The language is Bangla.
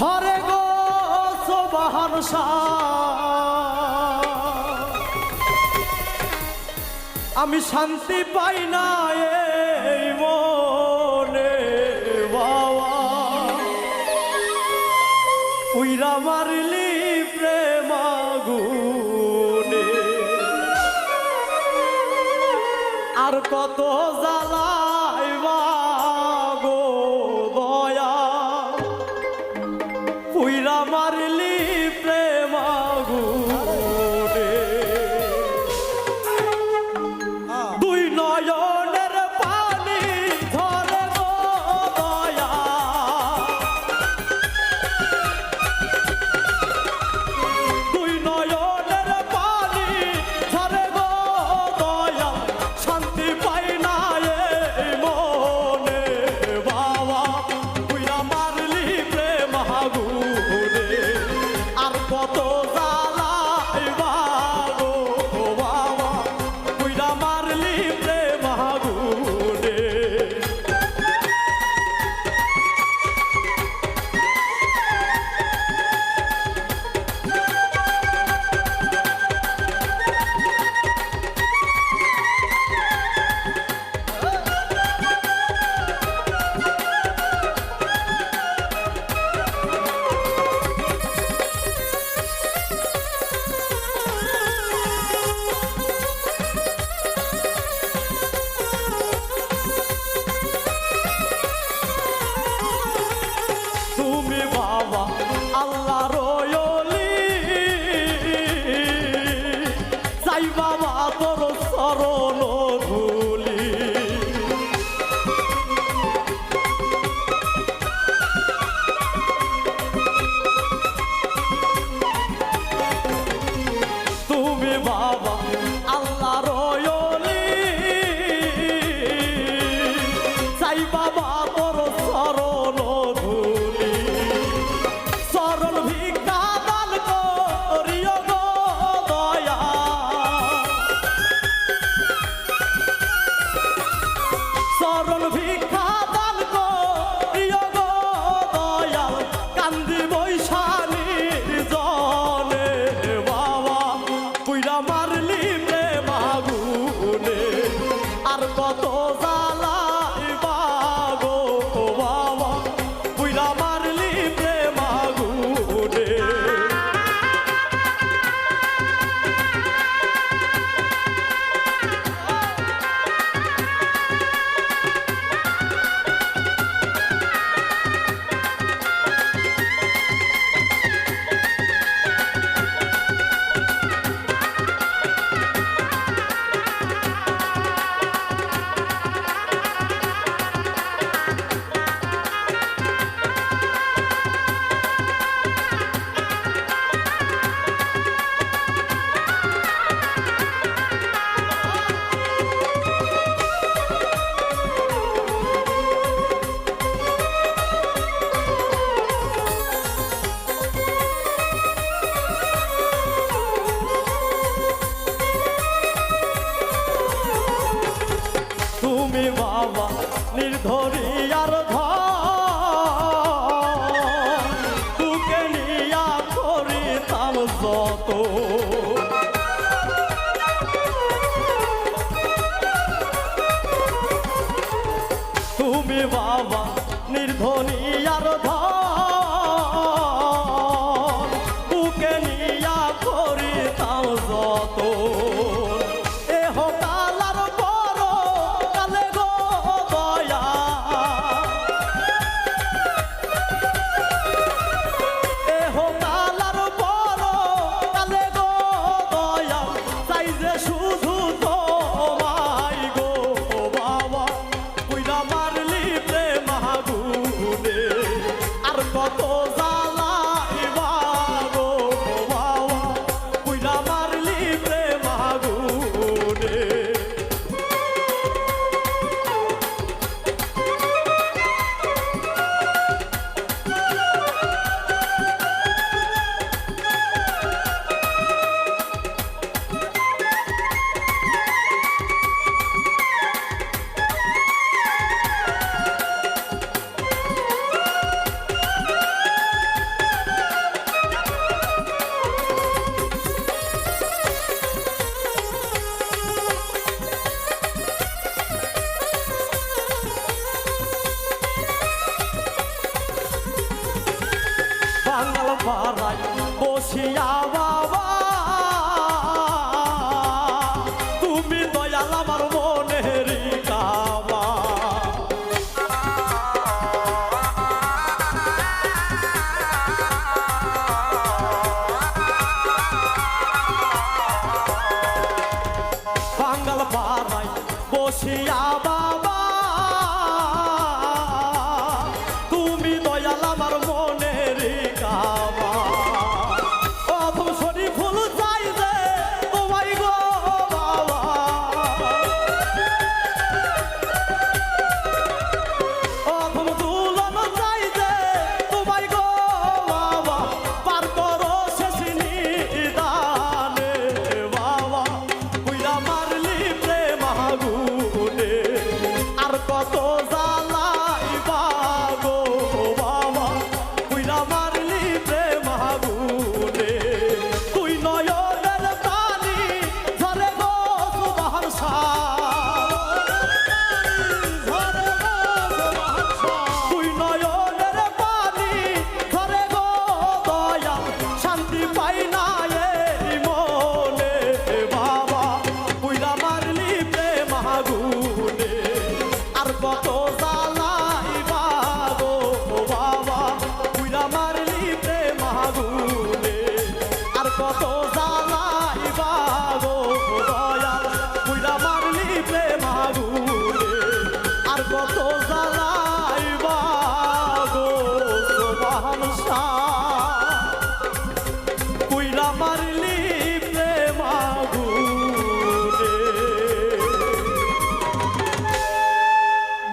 ঝরে গো সোবাহান আমি শান্তি পাই না এই মনে বাবা। উইরা মারলি প্রেমাগুনে আর কত জ্বালা Damarli. Pra... বাবা, নির্ধরি আর ধুকে নিয়া করিতাম যত। তুমি বাবা নির্ধনি আর ধুকে নিয়া করিতাম যত। Oh. পাড়ায় বসিয়া বাবা। তুমি দয়াল আমার মনের কাবা। বাঙ্গাল পাড়ায় বসিয়া বাবা। सा